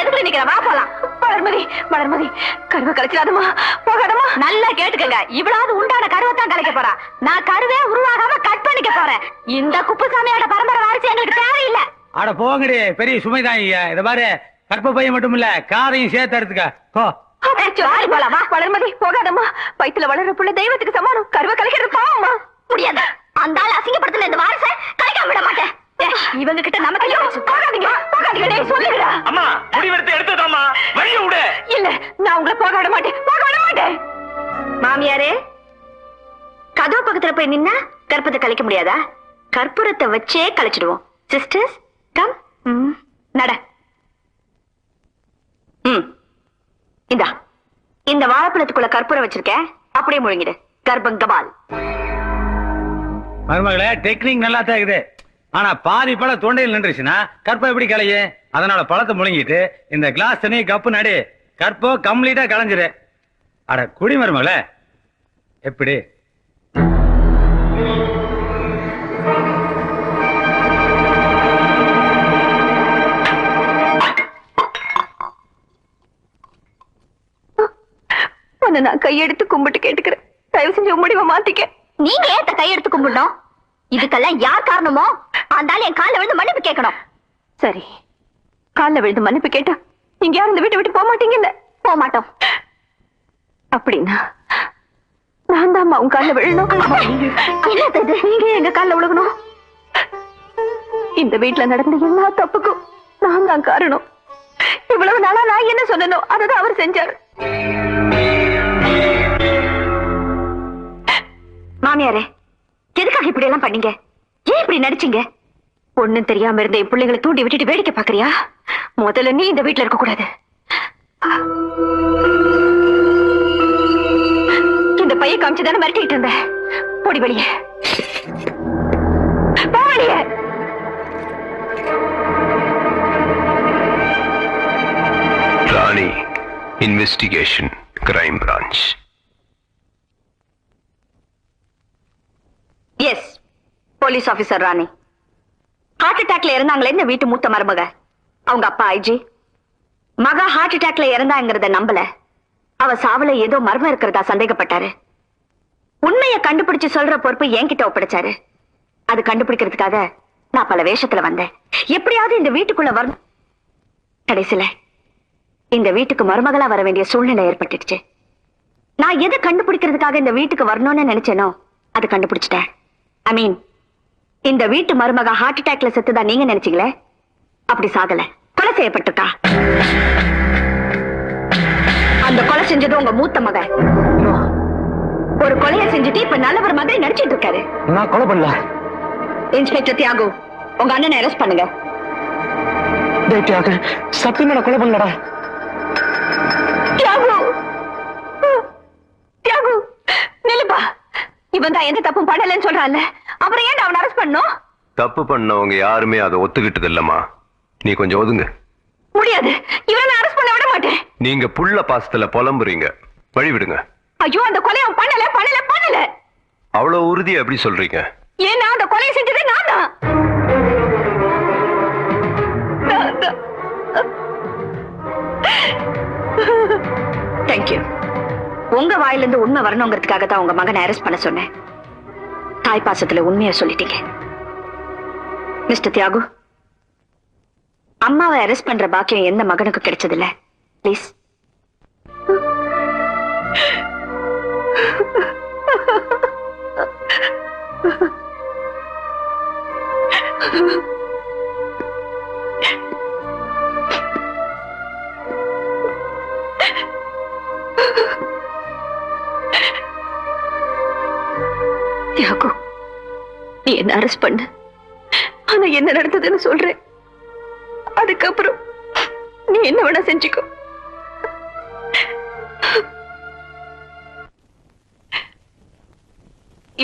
எதுக்கு நிக்கிற? வா போலாம். வளர்மதி வளர்மதி கருவை கலைச்சிடாதமா போகாதமா நல்லா கேட்டுக்கங்க. இவ்வளவு உண்டான கருவை தான் கலைக்க போறா. நான் கருவே உருவாகாம கட் பண்ணிக்க போறேன். இந்த குப்புசாமியோட பரம்பரை வாரிசு எங்களுக்கு தேவையில்லை. அட போங்கடி. பெரிய சுமைதான் ஐயா. இத பாரு. கற்ப பையன் மட்டும் இல்ல காரையும் சேர்த்து எடுத்துக்க போ. வளர்மதி போகாதம்மா. வயித்துல வளர்ற புள்ள தெய்வத்துக்கு சமானம். கருவை கலைக்கிறது பாவமா முடியாது அந்த ஆள் அசிங்கப்படுத்தின இந்த வாரிசை கலைக்காம விட மாட்டேன். இவங்க கிட்ட நமக்கு பேச்சு? போகாதீங்க போகாதீங்க டேய் சொல்லுங்கடா அம்மா முடிவெடுத்து எடுத்துதாம்மா வழிய விடு. இல்ல நான் உங்களை போக விட மாட்டேன் போக விட மாட்டேன். மாமியாரே கதவு பக்கத்துல போய் நின்னா கற்பத்தை கலைக்க முடியாதா? கற்பூரத்தை வச்சே கலைச்சிடுவோம் சிஸ்டர்ஸ் கம் நட. ம் இந்தா. இந்த வாழைப்பழத்துக்குள்ள கற்பூரம் வச்சிருக்கேன். அப்படியே முழுங்கிடு. கர்ப்பம் கபால். மருமகளே டெக்னிக் நல்லா தான் இருக்குது. ஆனா பாதி பழம் தொண்டையில் நின்றுச்சுன்னா கற்பம் எப்படி கலையே அதனால பழத்தை முழுங்கிட்டு இந்த கிளாஸ் தண்ணி கப்பு நடி. கற்பம் கம்ப்ளீட்டா கலைஞ்சிரு அட குடி மருமகளே. எப்படி? உன்னை நான் கையெடுத்து கும்பிட்டு கேட்டுக்கிறேன். தயவு செஞ்சு முடிவை மாத்திக்க. நீங்க ஏத்த கையெடுத்து கும்பிடணும்? இதுக்கெல்லாம் யார் காரணமோ? அந்த ஆள் என் காலில் விழுந்து மன்னிப்பு கேட்கணும். சரி. காலில் விழுந்து மன்னிப்பு கேட்டா நீங்க யாரும் இந்த வீட்டை விட்டு போக மாட்டீங்கல்ல? போக மாட்டோம். அப்படின்னா நான் தான் உங்க காலில் விழணும்? நீங்க எங்க காலில் விழுகணும் இந்த வீட்டுல நடந்த எல்லா தப்புக்கும் நான் தான் காரணம். இவ்வளவு நாளா நான் என்ன சொன்னனோ அதை அவர் செஞ்சாரு. மாமியாரே எதுக்காக இப்படி எல்லாம் பண்ணீங்க? ஏன் இப்படி நடிச்சீங்க? ஒண்ணும் தெரியாம இருந்த என் பிள்ளைங்களை தூண்டி விட்டுட்டு வேடிக்கை பாக்குறியா முதல்ல நீ இந்த வீட்டுல இருக்க கூடாது இந்த பைய காமிச்சு தானே மிரட்டிட்டு இருந்த. பொடி வெளியே. போ வெளியே. Rani investigation crime branch yes police officer Rani heart அட்டாக்ல இறந்தாங்களே இந்த வீட்டு மூத்த மருமக. அவங்க அப்பா ஐஜி. மக ஹார்ட் அட்டாக்ல இறந்தாங்கிறத நம்பல. அவ சாவல ஏதோ மர்மம் இருக்கிறதா சந்தேகப்பட்டாரு. உண்மையை கண்டுபிடிச்சு சொல்ற பொறுப்பு என்கிட்ட ஒப்படைச்சாரு. அது கண்டுபிடிக்கிறதுக்காக நான் பல வேஷத்துல வந்தேன். எப்படியாவது இந்த வீட்டுக்குள்ள வரணும் கடைசியில இந்த வீட்டுக்கு மருமகளா வர வேண்டிய சூழ்நிலை ஏற்பட்டுடுச்சு. நான் எதை கண்டுபிடிக்கிறதுக்காக இந்த வீட்டுக்கு வரணும்னு நினைச்சேனோ அது கண்டுபிடிச்சிட்டேன். ஐ மீன் இந்த வீட்டு மருமக ஹார்ட் அட்டாக்ல செத்துதான் நீங்க நினைச்சீங்களே? அப்படி சாகல. கொலை செய்யப்பட்டிருக்கா? அந்த கொலை செஞ்சது உங்க மூத்த மக. ஒரு கொலையை செஞ்சுட்டு இப்ப நல்லவர் மாதிரி நடிச்சிட்டு இருக்காரு. நான் கொலை பண்ணல. இன்ஸ்பெக்டர் தியாகு உங்க அண்ணனை அரெஸ்ட் பண்ணுங்க. சத்தியமா நான் கொலை பண்ணலடா. தியாகு! தியாகு! நிலுப்பா இவன் தான் எந்த தப்பும் பண்ணலன்னு சொல்றான்ல. அப்புறம் ஏன் அவன் அரெஸ்ட் பண்ணும் தப்பு பண்ணவங்க யாருமே அதை ஒத்துக்கிட்டது இல்லம்மா. நீ கொஞ்சம் ஒதுங்க. முடியாது. இவனை அரெஸ்ட் பண்ண விட மாட்டேன். நீங்க புள்ள பாசத்துல புலம்புறீங்க. வழி விடுங்க. ஐயோ அந்த கொலையை அவன் பண்ணல பண்ணல பண்ணல. அவ்வளவு உறுதியா எப்படி சொல்றீங்க? ஏன்னா அந்த கொலையை செஞ்சது நான் தான். தேங்க்யூ உங்க வாயிலிருந்து உண்மை வரணுங்கிறதுக்காக தான் உங்க மகனை அரெஸ்ட் பண்ண சொன்னேன். தாய் பாசத்துல உண்மையை சொல்லிட்டீங்க மிஸ்டர் தியாகு அம்மாவை அரெஸ்ட் பண்ற பாக்கியம் எந்த மகனுக்கு கிடைச்சதில்ல ப்ளீஸ் ha! என்ன அரெஸ்ட் பண்ண. ஆனா என்ன நடந்ததுன்னு சொல்றேன். அதுக்கப்புறம் நீ என்ன வேணா செஞ்சுக்கோ.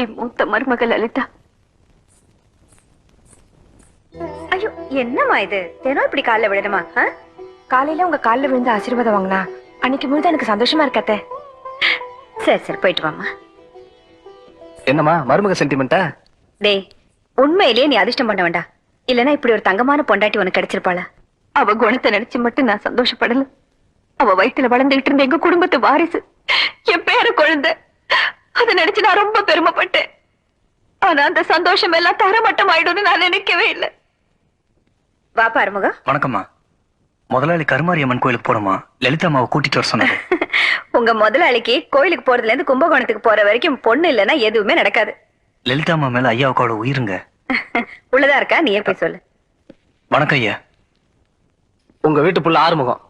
என் மூத்த மருமகள் லலிதா. ஐயோ என்னம்மா இது? தினம் இப்படி காலைல விடணுமா? காலையில உங்க கால்ல விழுந்து ஆசீர்வாதம் வாங்கினா அன்னைக்கு முழுது எனக்கு சந்தோஷமா இருக்கத்தே சரி சரி போயிட்டு வாமா என்னம்மா மருமக சென்டிமெண்டா டேய் உண்மையிலேயே நீ அதிர்ஷ்டம் பண்ண வேண்டாம். இல்லனா இப்படி ஒரு தங்கமான பொண்டாட்டி உனக்கு கிடைச்சிருப்பாளா? அவ குணத்தை நினைச்சு மட்டும் நான் சந்தோஷப்படல. அவ வயித்துல வளர்ந்துகிட்டு இருந்த எங்க குடும்பத்து வாரிசு என் பேர குழந்தை. அதை நினைச்சு நான் ரொம்ப பெருமைப்பட்டேன். ஆனா அந்த சந்தோஷம் எல்லாம் தரமட்டம் ஆயிடும்னு நான் நினைக்கவே இல்லை. வாப்பா அருமகா. வணக்கம்மா. முதலாளி கருமாரியம்மன் கோயிலுக்கு போறோமா லலிதா அம்மாவை கூட்டிட்டு வர சொன்னாரு. உங்க முதலாளிக்கு கோயிலுக்கு போறதுல இருந்து கும்பகோணத்துக்கு போற வரைக்கும் பொண்ணு இல்லைன்னா எதுவுமே நடக்காது. லலிதா அம்மா மேல ஐயாவுக்கு அவ்வளவு உயிருங்க. உள்ளதா இருக்கா? நீயே போய் சொல்லு. வணக்கம் ஐயா. உங்க வீட்டு புள்ள ஆறுமுகம்.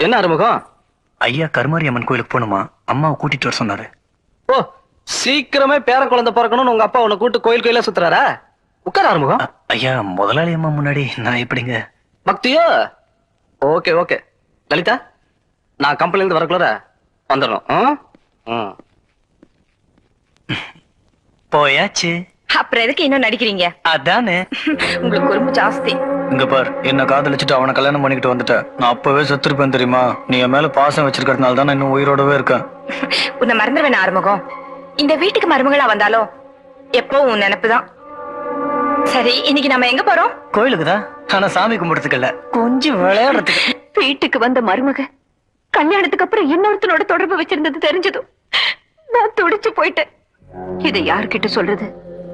என்ன ஆறுமுகம்? ஐயா கருமாரியம்மன் கோயிலுக்கு போகணுமா? அம்மாவை கூட்டிட்டு வர சொன்னாரு. ஓ சீக்கிரமே பேர குழந்தை பிறக்கணும்னு உங்க அப்பா உன்னை கூட்டு கோயில் கோயில சுத்துறாரா? உட்கார ஆறுமுகம். ஐயா முதலாளி அம்மா முன்னாடி நான் எப்படிங்க? பக்தியோ? Okay okay. லலிதா நான் கம்பெனில இருந்து வரக்குள்ள வந்துடணும். ஆ? ம். போயாச்சு. அப்புறம் எதுக்கு இன்னும் நடிக்கிறீங்க? அதானே. உங்களுக்கு குறும்பு ஜாஸ்தி. இங்க பார் என்ன காதலிச்சுட்டு அவனை கல்யாணம் பண்ணிக்கிட்டு வந்துட்டேன் நான் அப்பவே செத்துருப்பேன் தெரியுமா? நீ என் மேல பாசம் வச்சிருக்கிறதுனால தான் இன்னும் உயிரோடவே இருக்கேன். உன்னை மறந்துடுவேன் ஆறுமுகம். இந்த வீட்டுக்கு மருமகளா வந்தாலும் எப்போ உன் நினைப்புதான் சரி இன்னைக்கு நம்ம எங்க போறோம்? கோயிலுக்கு தான். ஆனா சாமி கும்பிடுறதுக்கு இல்ல கொஞ்சம் விளையாடுறதுக்கு. வீட்டுக்கு வந்த மருமக கல்யாணத்துக்கு அப்புறம் இன்னொருத்தனோட தொடர்பு வச்சிருந்தது தெரிஞ்சதும் நான் துடிச்சு போயிட்டேன். இதை யார்கிட்ட சொல்றது?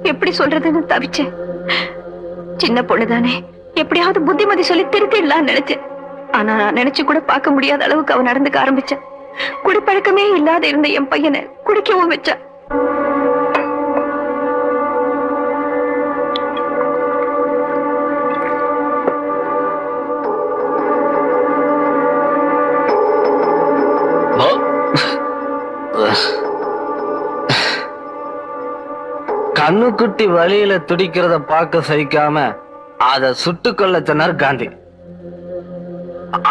எப்படி சொல்றதுன்னு தவிச்சேன். சின்ன பொண்ணுதானே. எப்படியாவது புத்திமதி சொல்லி திருத்திடலாம் நினைச்சேன். ஆனா நான் நினைச்சு கூட பார்க்க முடியாத அளவுக்கு அவ நடந்துக்க ஆரம்பிச்சேன் குடிப்பழக்கமே இல்லாத இருந்த என் பையனை குடிக்கவும் வச்சான் கண்ணுக்குட்டி வழியில துடிக்கிறத பார்க்க சகிக்காம அத சுட்டுக்கொள்ள சொன்னார் காந்தி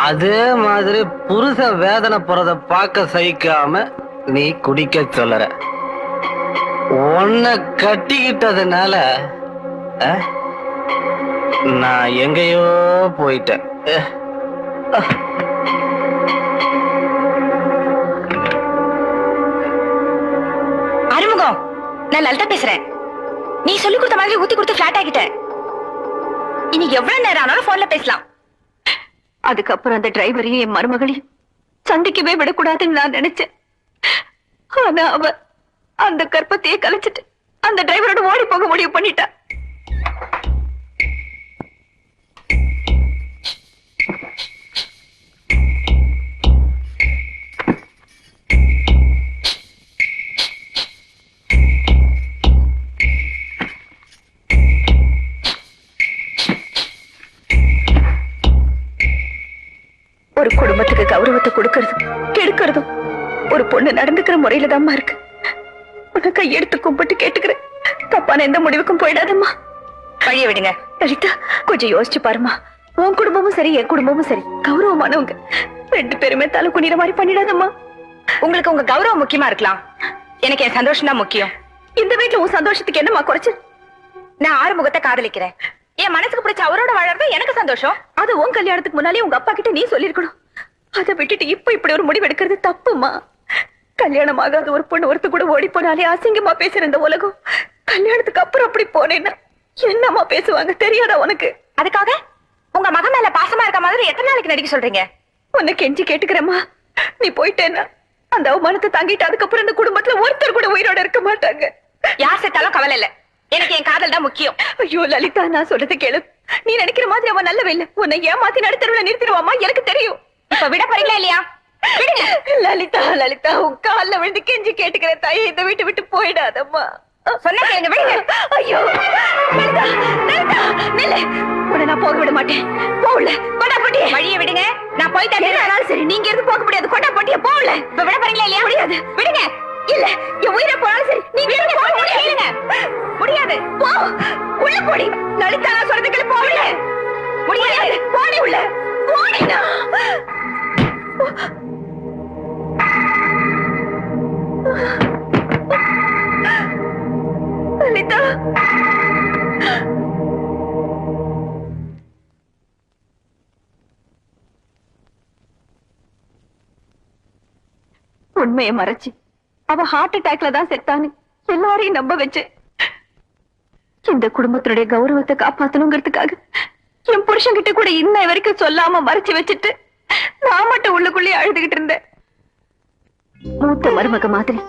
அதே மாதிரி புருஷ வேதனை போறத பார்க்க சகிக்காம நீ குடிக்க சொல்லற உன்னை கட்டிக்கிட்டதுனால நான் எங்கேயோ போயிட்டேன் அறிமுகம் நான் லலிதா பேசுறேன் நீ சொல்லி கொடுத்த மாதிரி ஊத்தி கொடுத்து பிளாட் ஆகிட்டேன் இனி எவ்வளவு நேரம் ஆனாலும் போன்ல பேசலாம். அதுக்கப்புறம் அந்த டிரைவரையும் என் மருமகளையும் சந்திக்கவே விடக்கூடாதுன்னு நான் நினைச்சேன். ஆனா அவ அந்த கற்பத்தையே கலைச்சிட்டு அந்த டிரைவரோட ஓடி போக முடிவு பண்ணிட்டா. பொண்ணு நடந்துக்கிற முறையில தாம்மா இருக்கு. உன்னை கையெடுத்து கும்பிட்டு கேட்டுக்கிறேன். தப்பான எந்த முடிவுக்கும் போயிடாதம்மா. வழிய விடுங்க. லலிதா கொஞ்சம் யோசிச்சு பாருமா உன் குடும்பமும் சரி என் குடும்பமும் சரி. கௌரவமானவங்க. ரெண்டு பேருமே தலை குனிற மாதிரி பண்ணிடாதம்மா. உங்களுக்கு உங்க கௌரவம் முக்கியமா இருக்கலாம். எனக்கு என் சந்தோஷம் தான் முக்கியம். இந்த வீட்டுல உன் சந்தோஷத்துக்கு என்னம்மா குறைச்சு நான் ஆறுமுகத்தை காதலிக்கிறேன். என் மனசுக்கு பிடிச்ச அவரோட வாழறது எனக்கு சந்தோஷம். அது உன் கல்யாணத்துக்கு முன்னாலே உங்க அப்பா கிட்ட நீ சொல்லிருக்கணும் அதை விட்டுட்டு இப்ப இப்படி ஒரு முடிவு எடுக்கிறது தப்புமா கல்யாணம் ஆகாத ஒரு பொண்ணு ஒருத்த கூட ஓடி போனாலே அசிங்கமா பேசுற இந்த உலகம். கல்யாணத்துக்கு அப்புறம் அப்படி போனேன்னா என்னம்மா பேசுவாங்க? தெரியாதா உனக்கு? அதுக்காக உங்க மகன் மேல பாசமா இருக்க மாதிரி எத்தனை நாளைக்கு நடிக்க சொல்றீங்க? உன்னை கெஞ்சி கேட்டுக்கிறேம்மா. நீ போயிட்டேன்னா அந்த அவமானத்தை தாங்கிட்டு அதுக்கப்புறம் இந்த குடும்பத்துல ஒருத்தர் கூட உயிரோட இருக்க மாட்டாங்க. யார் செத்தாலும் கவலை இல்ல. எனக்கு என் காதல் தான் முக்கியம். ஐயோ லலிதா நான் சொல்றதை கேளு. நீ நினைக்கிற மாதிரி அவன் நல்லவ இல்ல. உன்னை ஏமாத்தி நடுத்தருவுல நிறுத்திடுவாமா எனக்கு தெரியும். இப்ப விட போறீங்களா இல்லையா? லலிதா லலிதா உன் கால்ல விழுந்து கெஞ்சி கேட்டுக்கிறேன் தாயே. இந்த வீட்டை விட்டு போயிடாதம்மா. சொன்ன கேளுங்க விடுங்க. ஐயோ. லலிதா லலிதா நில்லு உன்னை நான் போக விட மாட்டேன். போகல. கொண்டா வழிய விடுங்க. நான் போயிட்டேன் என்ன ஆனாலும் சரி நீங்க இருந்து போக முடியாது. கொண்டா போட்டிய போகல. இப்ப விட போறீங்களா இல்லையா? முடியாது. விடுங்க. இல்ல என் உயிரை போனாலும் சரி நீங்க இருந்து போக முடியாது. கேளுங்க. முடியாது. போ. உள்ள போடி. லலிதா நான் போகல. முடியாது. போடி உள்ள. போடினா உண்மையை மறைச்சு. அவ ஹார்ட் அட்டாக்ல தான் செத்தான்னு எல்லாரையும் நம்ப வச்சு. இந்த குடும்பத்தினுடைய கௌரவத்தை காப்பாத்தணுங்கிறதுக்காக என் புருஷன்கிட்ட கூட இன்ன வரைக்கும் சொல்லாம மறைச்சு வச்சுட்டு நான் மட்டும் உள்ளுக்குள்ளேயே அழுதுகிட்டு இருந்தேன். மூத்த மருமக மாதிரி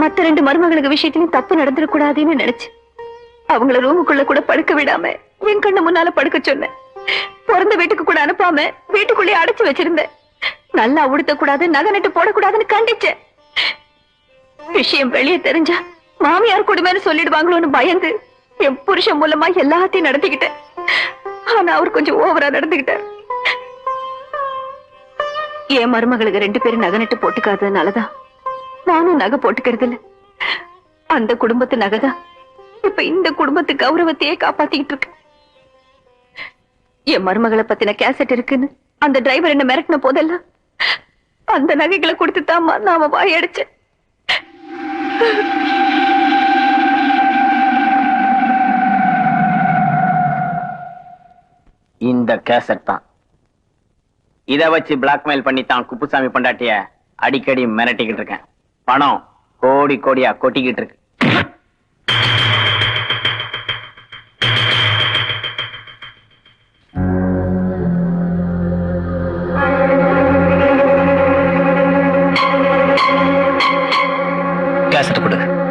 மத்த ரெண்டு மருமகளுக்கு விஷயத்திலும் தப்பு நடந்துடக்கூடாதுன்னு நினைச்சு அவங்கள ரூமுக்குள்ள கூட படுக்க விடாம என் கண்ணு முன்னால படுக்க சொன்னேன். பிறந்த வீட்டுக்கு கூட அனுப்பாம வீட்டுக்குள்ளேயே அடைச்சு வச்சிருந்தேன். நல்லா உடுத்த கூடாது நகை நட்டு போடக்கூடாதுன்னு கண்டிச்சேன். விஷயம் வெளியே தெரிஞ்சா மாமியார் கொடுமைன்னு சொல்லிடுவாங்களோன்னு பயந்து என் புருஷன் மூலமா எல்லாத்தையும் நடத்திக்கிட்டேன். ஆனா அவர் கொஞ்சம் ஓவரா நடந்துகிட்டார் என் மருமகளுக்கு ரெண்டு பேரும் நகை நட்டு போட்டுக்காததுனாலதான் நானும் நகை போட்டுக்கிறது இல்ல அந்த குடும்பத்து நகைதான். இப்ப இந்த குடும்பத்து கௌரவத்தையே காப்பாத்திக்கிட்டு இருக்கு என் மருமகளை பத்தின கேசட் இருக்குன்னு அந்த டிரைவர் என்ன மிரட்டின போதெல்லாம் அந்த நகைகளை கொடுத்து தாமா நாம வாயடிச்சேன் இந்த கேசட் தான். இத வச்சு பிளாக்மெயில் பண்ணி தான் குப்புசாமி பொண்டாட்டிய அடிக்கடி மிரட்டிக்கிட்டு இருக்கேன். பணம் கோடி கோடியா கொட்டிக்கிட்டு இருக்கு. கேசட் கொடு.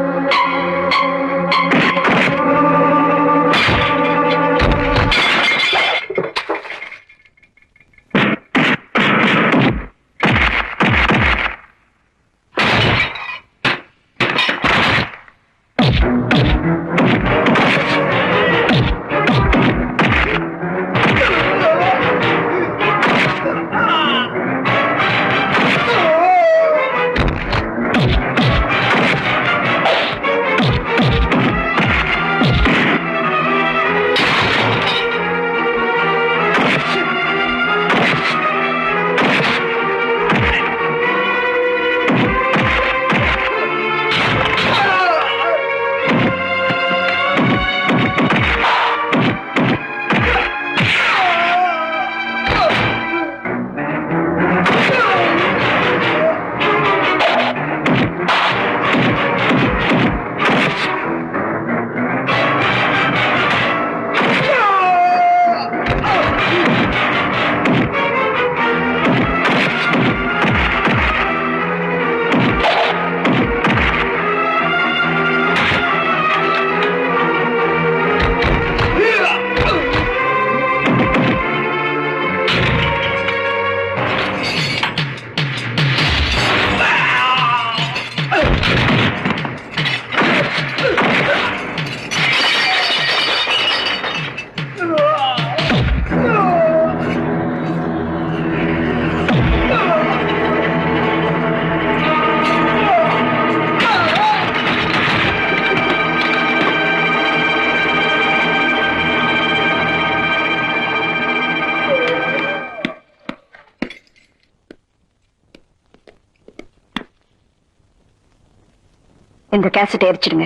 இந்த கேசட் எரிச்சிடுங்க.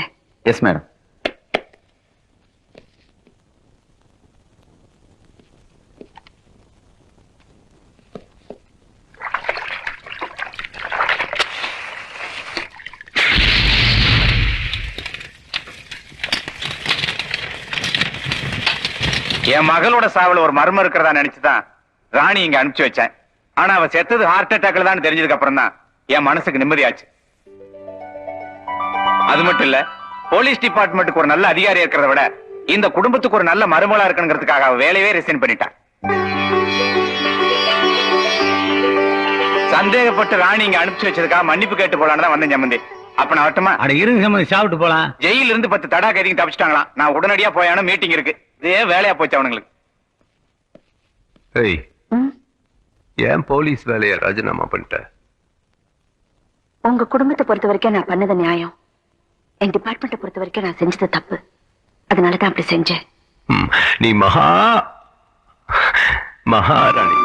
எஸ் மேடம் என் மகளோட சாவல ஒரு மர்மம் இருக்கிறதா நினைச்சுதான் ராணி இங்க அனுப்பிச்சு வச்சேன். ஆனா அவ செத்தது ஹார்ட் அட்டாக்ல தான் தெரிஞ்சதுக்கு அப்புறம் தான் என் மனசுக்கு நிம்மதியாச்சு. அது மட்டும் இல்ல போலீஸ் டிபார்ட்மெண்ட்டுக்கு ஒரு நல்ல அதிகாரி இருக்கிறத விட இந்த குடும்பத்துக்கு ஒரு நல்ல மருமகளா இருக்கணுங்கிறதுக்காக வேலையே ரிசைன் பண்ணிட்டான் சந்தேகப்பட்டு ராணி இங்க அனுப்பிச்சு வச்சதுக்காக மன்னிப்பு கேட்டு போலான்னு தான் வந்தேன் சம்பந்தி அப்ப நான் வரட்டுமா? அட இருங்க சம்பந்தி சாப்பிட்டு போலாம். ஜெயில இருந்து பத்து தடா கைதிங்க தப்பிச்சிட்டாங்களாம். நான் உடனடியா போயானு மீட்டிங் இருக்கு. இதே வேலையா போச்சு அவனுங்களுக்கு. ஏய் ஏன் போலீஸ் வேலையை ராஜினாமா பண்ணிட்ட? உங்க குடும்பத்தை பொறுத்த வரைக்கும் நான் பண்ணது நியாயம். என் டிபார்ட்மெண்ட்டை பொறுத்த வரைக்கும் நான் செஞ்சது தப்பு. அதனால தான் அப்படி செஞ்சேன். நீ மகா மகாராணி.